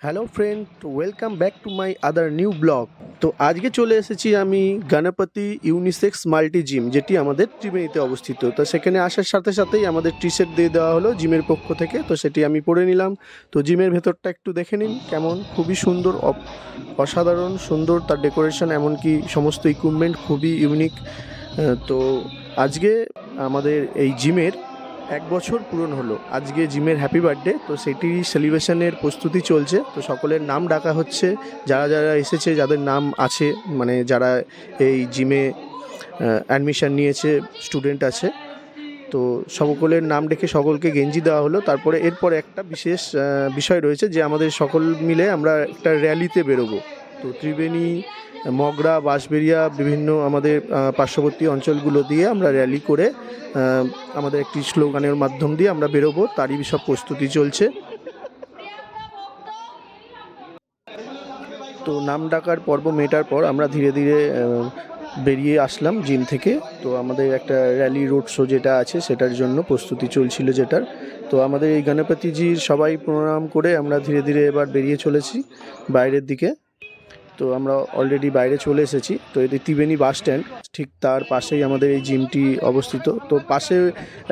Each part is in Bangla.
Hello friend welcome back to my other new blog তো আজকে চলে এসেছি আমি গণপতি ইউনিসেক্স মাল্টি জিম যেটি আমাদের ত্রিবেণীতে অবস্থিত। তো সেখানে আসার সাথে সাথেই আমাদের টি শার্ট দিয়ে দেওয়া হলো জিমের পক্ষ থেকে, তো সেটি আমি পরে নিলাম। তো জিমের ভেতরটা একটু দেখে নিন কেমন, খুবই সুন্দর অসাধারণ, সুন্দর তার ডেকোরেশন এমনকি সমস্ত ইকুইপমেন্ট খুবই ইউনিক তো আজকে আমাদের এই জিমের এক বছর পূরণ হলো। আজকে জিমের হ্যাপি বার্থডে তো সেটি সেলিব্রেশনের প্রস্তুতি চলছে। তো সকলের নাম ডাকা হচ্ছে। যারা যারা এসেছে, যাদের নাম আছে মানে যারা এই জিমে অ্যাডমিশন নিয়েছে স্টুডেন্ট আছে, তো সকলের নাম ডেকে সকলকে গেঞ্জি দেওয়া হলো। তারপরে এরপরে একটা বিশেষ বিষয় রয়েছে যে আমাদের সকল মিলে আমরা একটা র্যালিতে বেরোবো। তো ত্রিবেণী মগরা বাঁশবেরিয়া বিভিন্ন আমাদের পার্শ্ববর্তী অঞ্চলগুলো দিয়ে আমরা র্যালি করে আমাদের একটি স্লোগানের মাধ্যম দিয়ে আমরা বেরোবো। তারই সব প্রস্তুতি চলছে। তো নাম ডাকার পর্ব মেটার পর আমরা ধীরে ধীরে বেরিয়ে আসলাম জিম থেকে। তো আমাদের একটা র্যালি রোড শো যেটা আছে, সেটার জন্য প্রস্তুতি চলছিল যেটার। তো আমাদের এই গণপতিজির সবাই প্রণাম করে আমরা ধীরে ধীরে এবার বেরিয়ে চলেছি বাইরের দিকে। তো আমরা অলরেডি বাইরে চলে এসেছি। তো এটি ত্রিবেণী বাস স্ট্যান্ড ঠিক তার পাশেই আমাদের এই জিমটি অবস্থিত। তো পাশে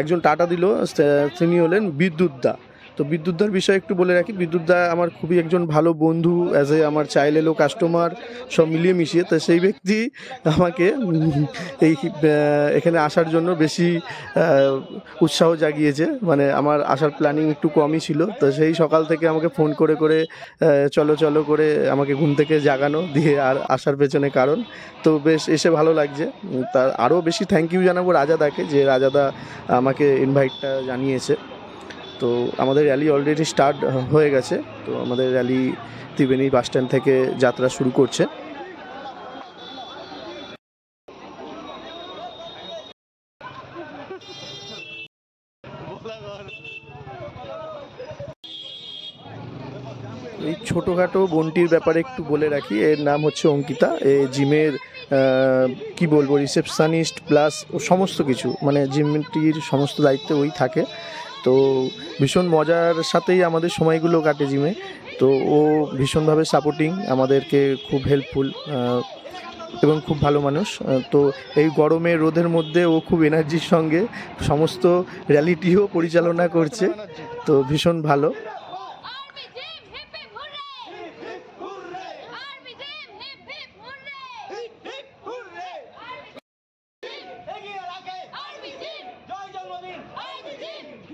একজন টাটা দিল তিনি হলেন বিদ্যুৎ দা তো বিদ্যুৎদার বিষয়ে একটু বলে রাখি, বিদ্যুৎদা আমার খুবই একজন ভালো বন্ধু অ্যাজ এ আমার চাইল্ড এলো কাস্টমার সব মিলিয়ে মিশিয়ে, তো সেই ব্যক্তি আমাকে এই এখানে আসার জন্য বেশি উৎসাহ জাগিয়েছে। মানে আমার আসার প্ল্যানিং একটু কমই ছিল, তো সেই সকাল থেকে আমাকে ফোন করে করে চলো চলো করে আমাকে ঘুম থেকে জাগানো দিয়ে আর আসার পেছনে কারণ। তো বেশ, এসে ভালো লাগছে। তার আরও বেশি থ্যাংক ইউ জানাব রাজাদাকে যে রাজাদা আমাকে ইনভাইটটা জানিয়েছে। তো আমাদের র্যালি অলরেডি স্টার্ট হয়ে গেছে। তো আমাদের র্যালি ত্রিবেণী বাস স্ট্যান্ড থেকে যাত্রা শুরু করছে। এই ছোটোখাটো বোনটির ব্যাপারে একটু বলে রাখি, এর নাম হচ্ছে অঙ্কিতা। এ জিমের কি বলব রিসেপশনিস্ট প্লাস সমস্ত কিছু মানে জিমটির সমস্ত দায়িত্বে ওই থাকে। তো ভীষণ মজার সাথেই আমাদের সময়গুলো কাটে জিমে। তো ও ভীষণভাবে সাপোর্টিং আমাদেরকে খুব হেল্পফুল এবং খুব ভালো মানুষ। তো এই গরমে, রোদের মধ্যে ও খুব এনার্জির সঙ্গে সমস্ত র্যালিটিও পরিচালনা করছে। তো ভীষণ ভালো।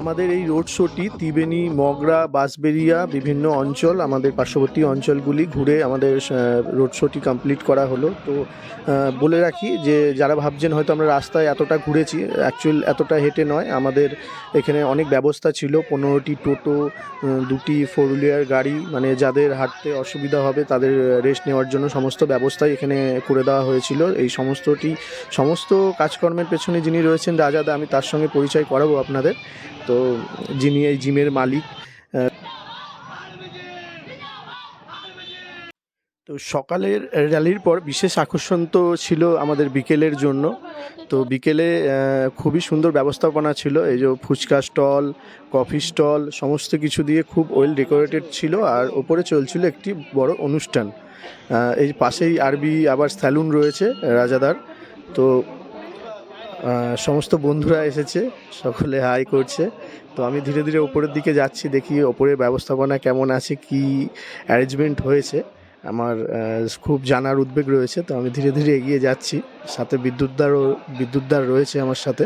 আমাদের এই রোড শোটি ত্রিবেণী, মগরা বাঁশবেরিয়া বিভিন্ন অঞ্চল, আমাদের পার্শ্ববর্তী অঞ্চলগুলি ঘুরে আমাদের রোড শোটি কমপ্লিট করা হলো। তো বলে রাখি যে, যারা ভাবছেন হয়তো আমরা রাস্তায় এতটা ঘুরেছি অ্যাকচুয়াল এতটা হেঁটে নয়, আমাদের এখানে অনেক ব্যবস্থা ছিল, পনেরোটি টোটো দুটি ফোর হুইলার গাড়ি মানে যাদের হাঁটতে অসুবিধা হবে তাদের রেস্ট নেওয়ার জন্য সমস্ত ব্যবস্থাই এখানে করে দেওয়া হয়েছিল। এই সমস্তটি, সমস্ত কাজকর্মের পেছনে যিনি রয়েছেন রাজাদা আমি তার সঙ্গে পরিচয় করাবো আপনাদের। তো যিনি এই জিমের মালিক তো সকালের র্যালির পর বিশেষ আকর্ষণ তো ছিল আমাদের বিকেলের জন্য। তো বিকেলে খুবই সুন্দর ব্যবস্থাপনা ছিল। এই যে ফুচকা স্টল, কফি স্টল, সমস্ত কিছু দিয়ে খুব ওয়েল ডেকোরেটেড ছিল আর ওপরে চলছিল একটি বড় অনুষ্ঠান। এই পাশেই আরবি আবার স্যালুন রয়েছে, রাজাদার। তো সমস্ত বন্ধুরা এসেছে, সকলে হাই করছে। তো আমি ধীরে ধীরে ওপরের দিকে যাচ্ছি, দেখি ওপরের ব্যবস্থাপনা কেমন আছে, কি অ্যারেঞ্জমেন্ট হয়েছে। আমার খুব জানার উদ্বেগ রয়েছে, তো আমি ধীরে ধীরে এগিয়ে যাচ্ছি। সাথে বিদ্যুৎদারও, বিদ্যুৎদার রয়েছে আমার সাথে।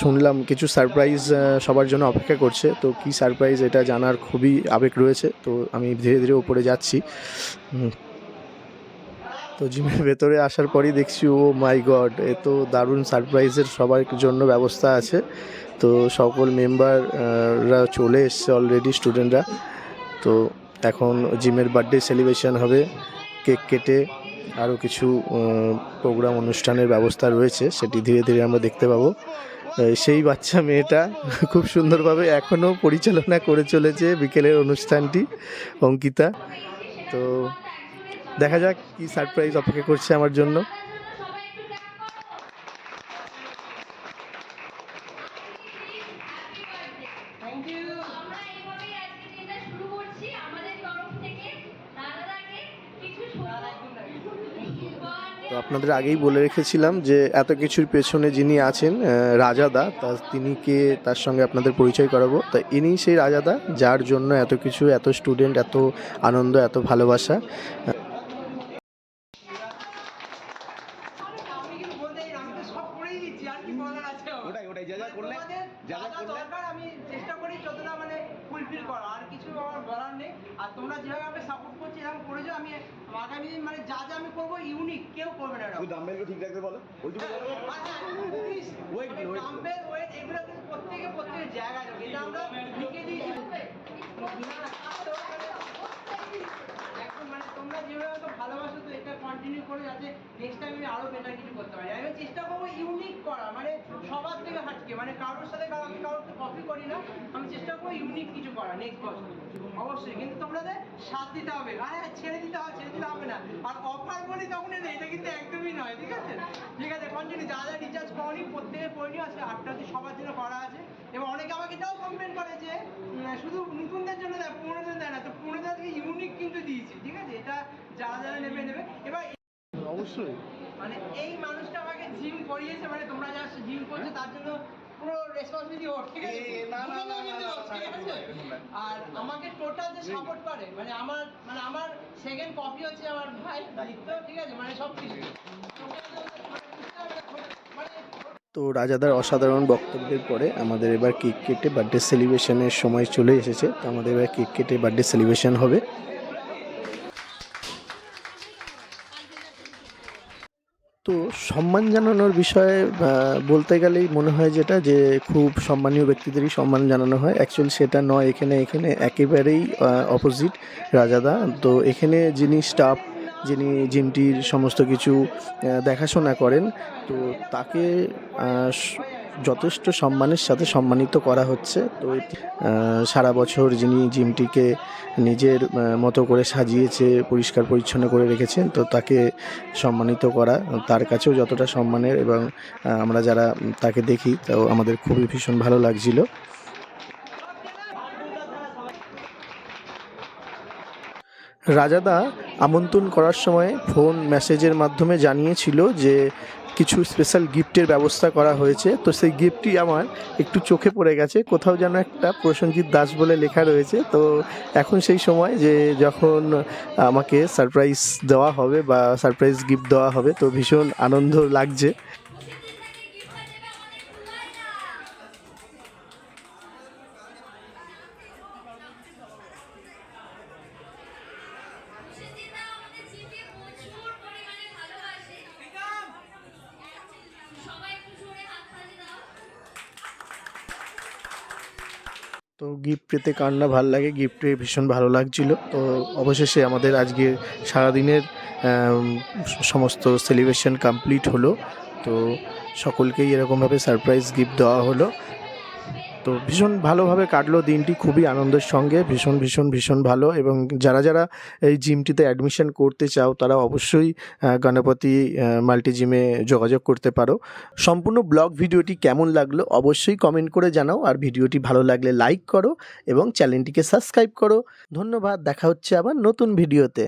শুনলাম কিছু সারপ্রাইজ সবার জন্য অপেক্ষা করছে, তো কি সারপ্রাইজ এটা জানার খুবই আবেগ রয়েছে। তো আমি ধীরে ধীরে ওপরে যাচ্ছি। তো জিমের ভেতরে আসার পরই দেখছি, ও মাই গড, এ তো দারুণ সারপ্রাইজের সবার জন্য ব্যবস্থা আছে। তো সকল মেম্বাররা চলে এসছে অলরেডি স্টুডেন্টরা তো এখন জিমের বার্থডে সেলিব্রেশন হবে, কেক কেটে আরও কিছু প্রোগ্রাম অনুষ্ঠানের ব্যবস্থা রয়েছে, সেটি ধীরে ধীরে আমরা দেখতে পাবো। সেই বাচ্চা মেয়েটা খুব সুন্দরভাবে এখনও পরিচালনা করে চলেছে বিকেলের অনুষ্ঠানটি, অঙ্কিতা। তো দেখা যাক কি সারপ্রাইজ অপেক্ষা করছে আমার জন্য। তো আপনাদের আগেই বলে রেখেছিলাম যে এত কিছুর পেছনে যিনি আছেন রাজাদা, তা তিনি কে, তার সঙ্গে আপনাদের পরিচয় করাবো। তা ইনি সেই রাজাদা, যার জন্য এত কিছু, এত স্টুডেন্ট এত আনন্দ, এত ভালোবাসা। বলতে আমি তো সব করেই দিচ্ছি আর কি বলার আছে ওটাই ওটাই যা যা করলে যা যা যা দরকার আমি চেষ্টা করি যতটা মানে ফুলফিল করা আর কিছু আমার বলার নেই। আর তোমরা যেভাবে আমাকে সাপোর্ট করছ এরকম করেছ আমি আগামী দিন মানে যা যা আমি করব ইউনিক কেউ করবে না ঠিক রাখতে বলো। ওইটুকু বলো। Weight মানে কি, weight কি? ডাম্বেল ওয়েট এগুলো কিন্তু প্রত্যেকে প্রত্যেকের জায়গায় রাখবে এটা আমরা লিখে দিয়েছি এখন মানে তোমরা যেভাবে আমাকে ভালোবাসো তো এটা কন্টিনিউ করে যাতে নেক্সট টাইম আমি আরও বেটার কিছু করতে পারি। আমি চেষ্টা করব ইউনিক করা মানে সবার থেকে হাটকে মানে কারোর সাথে কারও আমি কারোর কপি করি না, আমি চেষ্টা করব ইউনিক কিছু করা নেক্সট বছর। অবশ্যই, কিন্তু তোমাদের সাথ দিতে হবে। হ্যাঁ ছেড়ে দিতে হবে, ছেড়ে দিতে হবে না। আর অফার বলি তখন এটা এটা কিন্তু একদমই নয়, ঠিক আছে? ঠিক আছে কন্টিনিউ যা যা রিচার্জ করনি, প্রত্যেকে করে নিও আছে আটটা সবার জন্য করা আছে। এবং অনেকে আমাকে এটাও কমপ্লেন করে যে শুধু নতুনদের জন্য দেয়, পুরোনোদের দেয় না, তো পুরোনোদের থেকে ইউনিক কিন্তু দিয়েছি, ঠিক আছে? এটা যারা যারা নেবে নেবে। এবার অবশ্যই। মানে এই মানুষটা আমাকে জিম করিয়েছে মানে তোমরা যা জিম করছ তার জন্য পুরো রেসপন্সিবিলিটি ওর ঠিক আছে? এ, না, না, না, না, না, ওর, ঠিক আছে? আর আমাকে টোটাল যে সাপোর্ট করে মানে আমার মানে আমার সেকেন্ড কপি হচ্ছে আমার ভাই দায়িত্ব ঠিক আছে? মানে সব কিছু। মানে তো রাজাদার অসাধারণ বক্তব্যের পরে আমাদের এবার কেক কেটে বার্থডে সেলিব্রেশনের সময় চলে এসেছে। তো আমাদের এবার কেক কেটে বার্থডে সেলিব্রেশন হবে। তো সম্মান জানানোর বিষয়ে বলতে গেলেই মনে হয় যেটা যে খুব সম্মানীয় ব্যক্তিদেরই সম্মান জানানো হয়। অ্যাকচুয়ালি সেটা নয়, এখানে এখানে একেবারেই অপোজিট রাজাদা তো এখানে যিনি স্টাফ যিনি জিমটির সমস্ত কিছু দেখাশোনা করেন, তো তাকে যথেষ্ট সম্মানের সাথে সম্মানিত করা হচ্ছে। তো সারা বছর যিনি জিমটিকে নিজের মতো করে সাজিয়েছে, পরিষ্কার পরিচ্ছন্ন করে রেখেছেন, তো তাকে সম্মানিত করা, তার কাছেও যতটা সম্মানের এবং আমরা যারা তাকে দেখি তাও আমাদের খুবই ভীষণ ভালো লাগছিল। রাজাদা আমন্ত্রণ করার সময় ফোন, মেসেজের মাধ্যমে জানিয়েছিল যে কিছু স্পেশাল গিফটের ব্যবস্থা করা হয়েছে। তো সেই গিফটটি আমার একটু চোখে পড়ে গেছে। কোথাও যেন একটা প্রসেনজিৎ দাস বলে লেখা রয়েছে। তো এখন সেই সময় যে যখন আমাকে সারপ্রাইজ দেওয়া হবে বা সারপ্রাইজ গিফট দেওয়া হবে, তো ভীষণ আনন্দ লাগছে। তো গিফট পেতে কার না ভালো লাগে গিফট পেয়ে ভীষণ ভালো লাগছিল। তো অবশেষে আমাদের আজকে সারাদিনের সমস্ত সেলিব্রেশন কমপ্লিট হলো। তো সকলকেই এরকমভাবে সারপ্রাইজ গিফট দেওয়া হলো। তো ভীষণ ভালোভাবে কাটলো দিনটি, খুবই আনন্দের সঙ্গে, ভীষণ ভীষণ ভীষণ ভালো এবং যারা যারা এই জিমটিতে অ্যাডমিশন করতে চাও, তারা অবশ্যই গণপতি মাল্টি জিমে যোগাযোগ করতে পারো। সম্পূর্ণ ব্লগ ভিডিওটি কেমন লাগল অবশ্যই কমেন্ট করে জানাও আর ভিডিওটি ভালো লাগলে লাইক করো এবং চ্যানেলটিকে সাবস্ক্রাইব করো। ধন্যবাদ, দেখা হচ্ছে আবার নতুন ভিডিওতে।